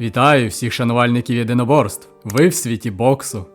Вітаю всіх шанувальників єдиноборств. Ви в світі боксу.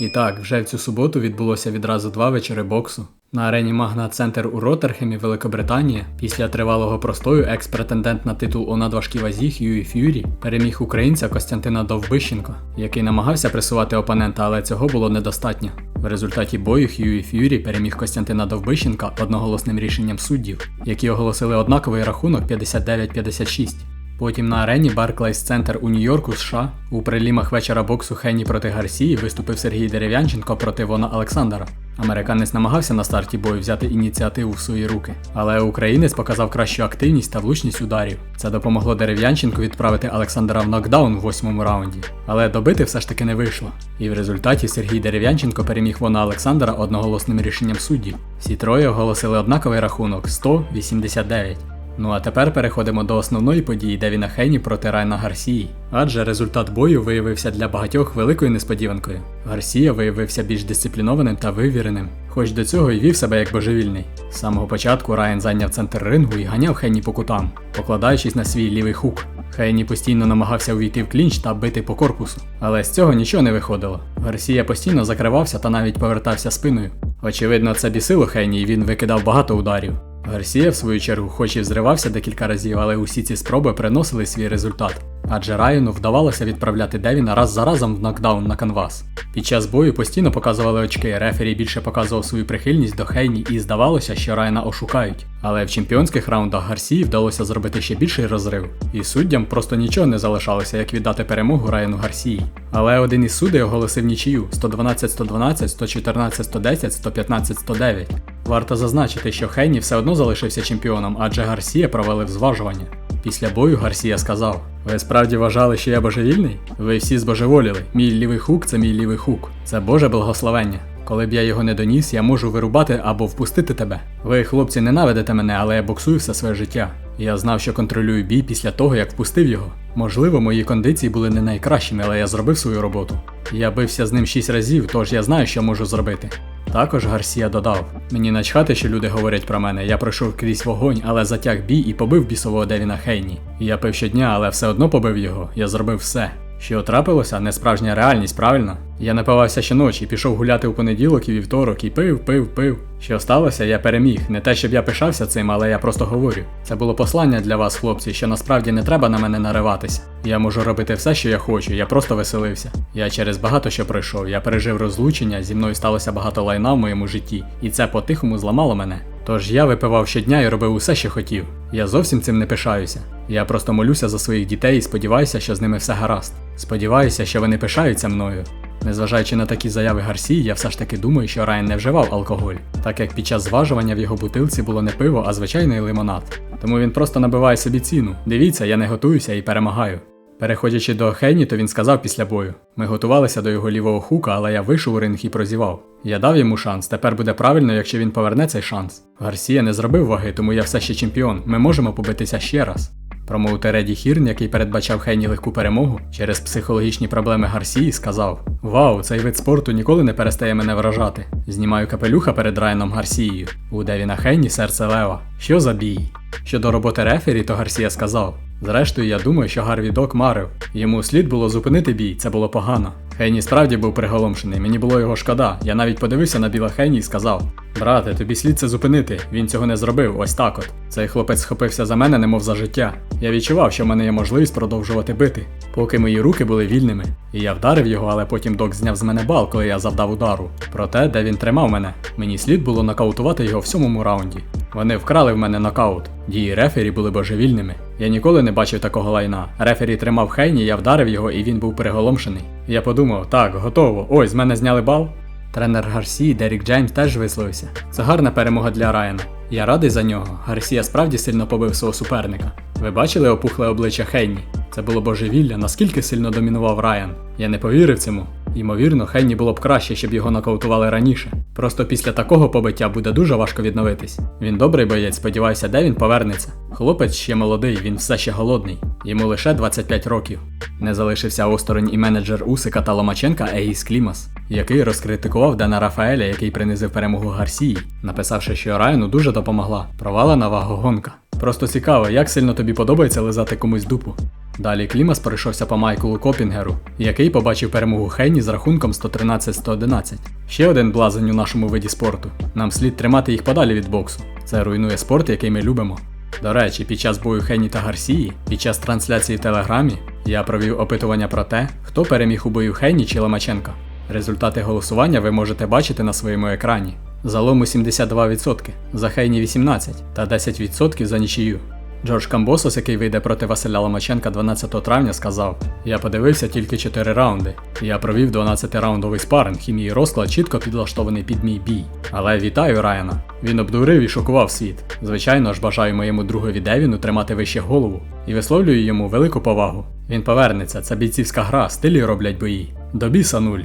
І так, вже в цю суботу відбулося відразу два вечори боксу. На арені Магнат Центр у Роттерхемі, Великобританія, після тривалого простою екс-претендент на титул у надважкій вазі Хьюї Ф'юрі переміг українця Костянтина Довбищенко, який намагався пресувати опонента, але цього було недостатньо. В результаті бою Хьюї Ф'юрі переміг Костянтина Довбищенка одноголосним рішенням суддів, які оголосили однаковий рахунок 59-56. Потім на арені Barclays Центр у Нью-Йорку, США, у прилімах вечора боксу Хенні проти Гарсії виступив Сергій Дерев'янченко проти Вона Олександра. Американець намагався на старті бою взяти ініціативу в свої руки, але українець показав кращу активність та влучність ударів. Це допомогло Дерев'янченку відправити Олександра в нокдаун в восьмому раунді. Але добити все ж таки не вийшло. І в результаті Сергій Дерев'янченко переміг Вона Олександра одноголосним рішенням суддів. Всі троє оголосили однаковий рахунок 189. Ну а тепер переходимо до основної події Девіна Хейні проти Райна Гарсії. Адже результат бою виявився для багатьох великою несподіванкою. Гарсія виявився більш дисциплінованим та вивіреним, хоч до цього й вів себе як божевільний. З самого початку Райан зайняв центр рингу і ганяв Хейні по кутам, покладаючись на свій лівий хук. Хейні постійно намагався увійти в клінч та бити по корпусу, але з цього нічого не виходило. Гарсія постійно закривався та навіть повертався спиною. Очевидно, це бісило Хейні, і він викидав багато ударів. Гарсія, в свою чергу, хоч і взривався декілька разів, але усі ці спроби приносили свій результат. Адже Райану вдавалося відправляти Девіна раз за разом в нокдаун на канвас. Під час бою постійно показували очки, рефері більше показував свою прихильність до Хейні і здавалося, що Райана ошукають. Але в чемпіонських раундах Гарсії вдалося зробити ще більший розрив, і суддям просто нічого не залишалося, як віддати перемогу Райану Гарсії. Але один із судей оголосив нічию 112-112, 114-110, 115-109. Варто зазначити, що Хейні все одно залишився чемпіоном, адже Гарсія провалив зважування. Після бою Гарсія сказав: Ви справді вважали, що я божевільний? Ви всі збожеволіли. Мій лівий хук це мій лівий хук. Це Боже благословення. Коли б я його не доніс, я можу вирубати або впустити тебе. Ви, хлопці, ненавидите мене, але я боксую все своє життя. Я знав, що контролюю бій після того, як впустив його. Можливо, мої кондиції були не найкращими, але я зробив свою роботу. Я бився з ним шість разів, тож я знаю, що можу зробити. Також Гарсія додав: Мені начхати, що люди говорять про мене. Я пройшов крізь вогонь, але затяг бій і побив бісового Девіна Хейні. Я пив щодня, але все одно побив його. Я зробив все. Що трапилося, не справжня реальність, правильно? Я напивався щоночі, пішов гуляти у понеділок і вівторок, і пив, пив, пив. Що сталося, я переміг. Не те, щоб я пишався цим, але я просто говорю. Це було послання для вас, хлопці, що насправді не треба на мене нариватися. Я можу робити все, що я хочу, я просто веселився. Я через багато що пройшов, я пережив розлучення, зі мною сталося багато лайна в моєму житті, і це по-тихому зламало мене. Тож я випивав щодня і робив усе, що хотів. Я зовсім цим не пишаюся. Я просто молюся за своїх дітей і сподіваюся, що з ними все гаразд. Сподіваюся, що вони пишаються мною. Незважаючи на такі заяви Гарсії, я все ж таки думаю, що Райан не вживав алкоголь, так як під час зважування в його бутилці було не пиво, а звичайний лимонад. Тому він просто набиває собі ціну. Дивіться, я не готуюся і перемагаю. Переходячи до Хейні, то він сказав після бою: ми готувалися до його лівого хука, але я вийшов у ринг і прозівав. Я дав йому шанс, тепер буде правильно, якщо він поверне цей шанс. Гарсія не зробив ваги, тому я все ще чемпіон. Ми можемо побитися ще раз. Промоутер Еді Хірн, який передбачав Хейні легку перемогу через психологічні проблеми Гарсії, сказав: Вау, цей вид спорту ніколи не перестає мене вражати. Знімаю капелюха перед Райаном Гарсією. У Девіна Хейні серце лева. Що за бій? Щодо роботи рефері, то Гарсія сказав: Зрештою, я думаю, що Гарві Док марив. Йому слід було зупинити бій, це було погано. Хейні справді був приголомшений, мені було його шкода. Я навіть подивився на біла Хейні і сказав: Брате, тобі слід це зупинити. Він цього не зробив, ось так от. Цей хлопець схопився за мене, немов за життя. Я відчував, що в мене є можливість продовжувати бити, поки мої руки були вільними. І я вдарив його, але потім док зняв з мене бал, коли я завдав удару. Проте, де він тримав мене, мені слід було нокаутувати його в сьомому раунді. Вони вкрали в мене нокаут. Дії рефері були божевільними. Я ніколи не бачив такого лайна. Рефері тримав Хейні, я вдарив його, і він був переголомшений. Я подумав, так, готово. Ой, з мене зняли бал. Тренер Гарсі Дерік Джеймс теж висловився. Це гарна перемога для Райана. Я радий за нього. Гарсія справді сильно побив свого суперника. Ви бачили опухле обличчя Хейні? Це було божевілля, наскільки сильно домінував Райан. Я не повірив цьому. Ймовірно, Хейні було б краще, щоб його нокаутували раніше. Просто після такого побиття буде дуже важко відновитись. Він добрий боєць, сподіваюся, де він повернеться. Хлопець ще молодий, він все ще голодний. Йому лише 25 років. Не залишився осторонь і менеджер Усика та Ломаченка Егіс Клімас, який розкритикував Дана Рафаеля, який принизив перемогу Гарсії, написавши, що Райану дуже допомогла. Провалена вагогонка. Просто цікаво, як сильно тобі подобається лизати комусь дупу. Далі Клімас пройшовся по Майклу Копінгеру, який побачив перемогу Хейні з рахунком 113-111. Ще один блазень у нашому виді спорту. Нам слід тримати їх подалі від боксу. Це руйнує спорт, який ми любимо. До речі, під час бою Хейні та Гарсії, під час трансляції в Телеграмі, я провів опитування про те, хто переміг у бою Хейні чи Ломаченка. Результати голосування ви можете бачити на своєму екрані. Залому 72%, за Хейні 18% та 10% за нічию. Джордж Камбосос, який вийде проти Василя Ломаченка 12 травня, сказав: Я подивився тільки 4 раунди. Я провів 12-раундовий спаринг, і мій розклад чітко підлаштований під мій бій. Але вітаю Райана. Він обдурив і шокував світ. Звичайно ж, бажаю моєму другові Девіну тримати вище голову і висловлюю йому велику повагу. Він повернеться, це бійцівська гра, стилі роблять бої. До біса нуль.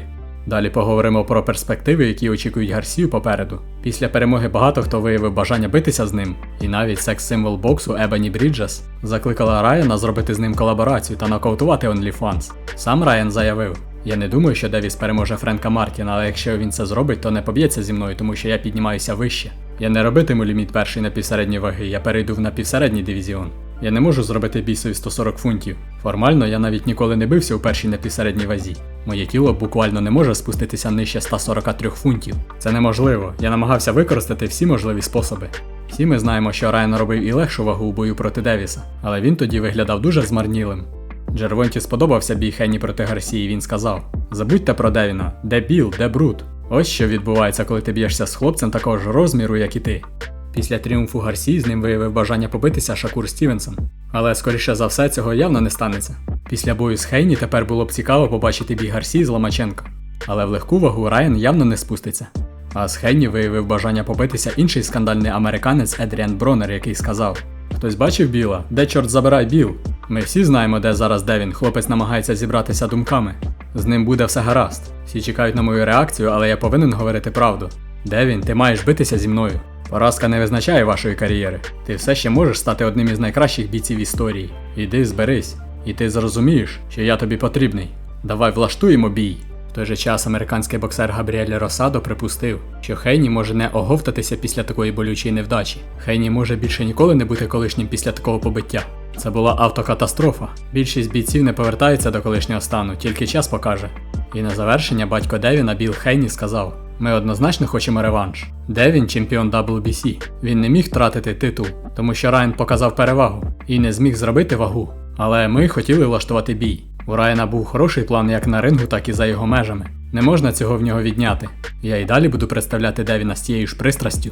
Далі поговоримо про перспективи, які очікують Гарсію попереду. Після перемоги багато хто виявив бажання битися з ним, і навіть секс-символ боксу Ебані Бріджес закликала Райана зробити з ним колаборацію та нокаутувати OnlyFans. Сам Райан заявив: Я не думаю, що Девіс переможе Френка Мартіна, але якщо він це зробить, то не поб'ється зі мною, тому що я піднімаюся вище. Я не робитиму ліміт перший на півсередні ваги, я перейду в напівсередній дивізіон. Я не можу зробити бісові 140 фунтів. Формально я навіть ніколи не бився у першій напівсередній вазі. Моє тіло буквально не може спуститися нижче 143 фунтів. Це неможливо. Я намагався використати всі можливі способи. Всі ми знаємо, що Райан робив і легшу вагу у бою проти Девіса, але він тоді виглядав дуже змарнілим. Джервонті сподобався бій Хенні проти Гарсії, він сказав: Забудьте про Девіна, де Біл, де Брут. Ось що відбувається, коли ти б'єшся з хлопцем такого ж розміру, як і ти. Після тріумфу Гарсії з ним виявив бажання побитися Шакур Стівенсон. Але скоріше за все цього явно не станеться. Після бою з Хейні тепер було б цікаво побачити бій Гарсії з Ломаченко. Але в легку вагу Райан явно не спуститься. А з Хейні виявив бажання побитися інший скандальний американець Едріан Бронер, який сказав: Хтось бачив Біла? Де чорт забирай Біл? Ми всі знаємо, де зараз Девін. Хлопець намагається зібратися думками. З ним буде все гаразд. Всі чекають на мою реакцію, але я повинен говорити правду. Девін, ти маєш битися зі мною. Поразка не визначає вашої кар'єри. Ти все ще можеш стати одним із найкращих бійців історії. Іди зберись, і ти зрозумієш, що я тобі потрібний. Давай влаштуємо бій. В той же час американський боксер Габріель Росадо припустив, що Хейні може не оговтатися після такої болючої невдачі. Хейні може більше ніколи не бути колишнім після такого побиття. Це була автокатастрофа. Більшість бійців не повертаються до колишнього стану, тільки час покаже. І на завершення батько Девіна Біл Хейні сказав: Ми однозначно хочемо реванш. Девін чемпіон WBC. Він не міг втратити титул, тому що Райан показав перевагу і не зміг зробити вагу. Але ми хотіли влаштувати бій. У Райана був хороший план як на рингу, так і за його межами. Не можна цього в нього відняти. Я і далі буду представляти Девіна з тією ж пристрастю.